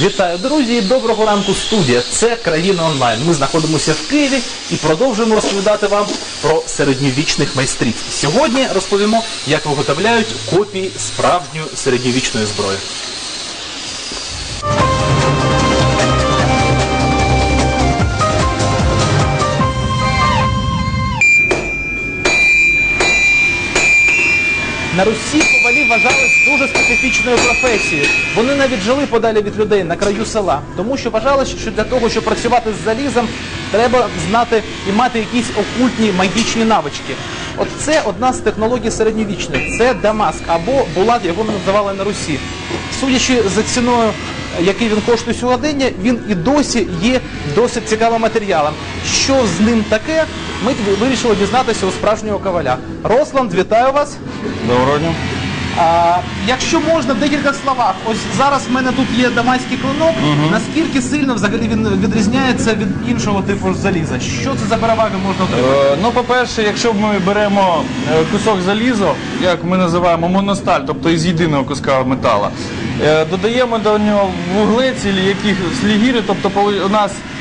Вітаю, друзі! Доброго ранку, студія. Це країна онлайн. Ми знаходимося в Києві і продовжуємо розповідати вам про середньовічних майстрів. Сьогодні розповімо, як виготовляють копії справжньої середньовічної зброї. На Русі ковалі вважались дуже специфічною професією. Вони навіть жили подалі від людей на краю села, тому що вважалось, що для того, щоб працювати з залізом, треба знати і мати якісь окультні магічні навички. От це одна з технологій середньовічних. Це Дамаск або Булат, його називали на Русі. Судячи за ціною, який він коштує сьогодення, він і досі є досить цікавим матеріалом. Що з ним таке, ми вирішили дізнатися у справжнього коваля. Росланд, вітаю вас. Доброго дня. А, якщо можна в декілька словах, ось зараз в мене тут є дамаський клинок. Наскільки сильно взагалі він відрізняється від іншого типу заліза? Що це за переваги можна отримати? Е, ну, по-перше, якщо ми беремо е, кусок заліза, як ми називаємо моносталь, тобто із єдиного куска металу, е, додаємо до нього вуглеці, яких лігіри, тобто у нас е,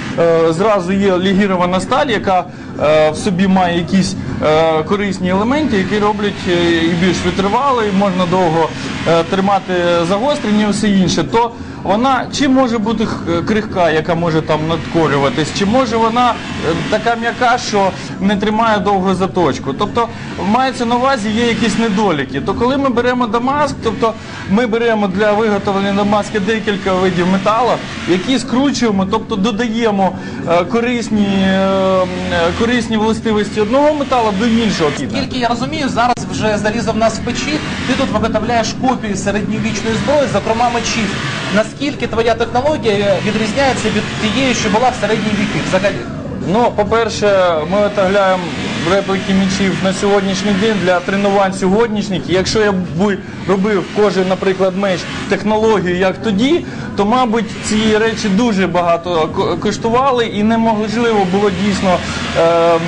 зразу є лігірована сталь, яка е, в собі має якісь е, корисні елементи, які роблять е, і більш витривалий, можна довго е, тримати загострення і все інше, то вона чи може бути крихка, яка може там надколюватись, чи може вона е, така м'яка, що не тримає довго заточку. Тобто мається на увазі є якісь недоліки. То коли ми беремо дамаск, тобто ми беремо для виготовлення дамаски декілька видів металу, які скручуємо, тобто додаємо е, корисні, е, е, корисні властивості одного металу до іншого. Тільки я розумію, зараз вже залізо в нас в печі. Ти тут виготовляєш копії середньовічної зброї, зокрема мечів. Наскільки твоя технологія відрізняється від тієї, що була в середні віки взагалі? Ну, по-перше, ми виготовляємо репліки м'ячів на сьогоднішній день для тренувань сьогоднішніх. Якщо я б робив кожен, наприклад, меч технологію, як тоді, то, мабуть, ці речі дуже багато коштували і неможливо було дійсно е, м,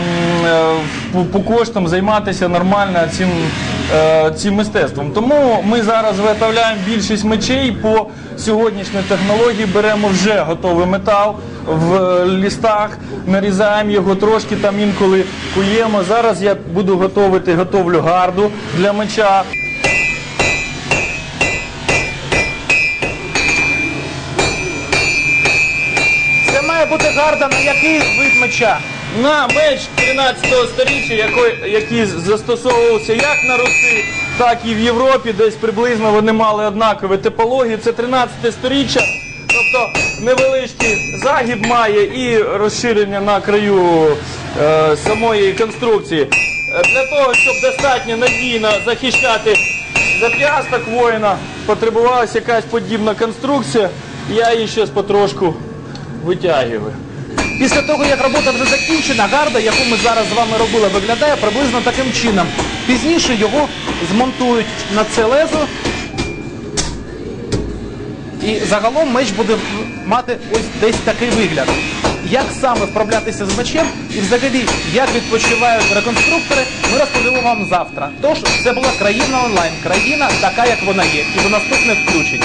е, по, по коштам займатися нормально цим, е, цим мистецтвом. Тому ми зараз виготовляємо більшість мечей по сьогоднішній технології, беремо вже готовий метал в лістах, нарізаємо його трошки там інколи куємо. Зараз я буду готувати, готовлю гарду для меча. Це має бути гарда на який вид меча? На меч 13 сторіччя, який, який застосовувався як на Русі, так і в Європі, десь приблизно вони мали однакові типології. Це 13 сторіччя, тобто невеличкий загиб має і розширення на краю е, самої конструкції. Для того, щоб достатньо надійно захищати зап'ясток воїна, потребувалася якась подібна конструкція. Я її зараз потрошку витягую. Після того, як робота вже закінчена, гарда, яку ми зараз з вами робили, виглядає приблизно таким чином. Пізніше його змонтують на це лезо. І загалом меч буде мати ось десь такий вигляд. Як саме вправлятися з мечем і взагалі як відпочивають реконструктори, ми розповімо вам завтра. Тож це була країна онлайн, країна така, як вона є, і до наступних включень.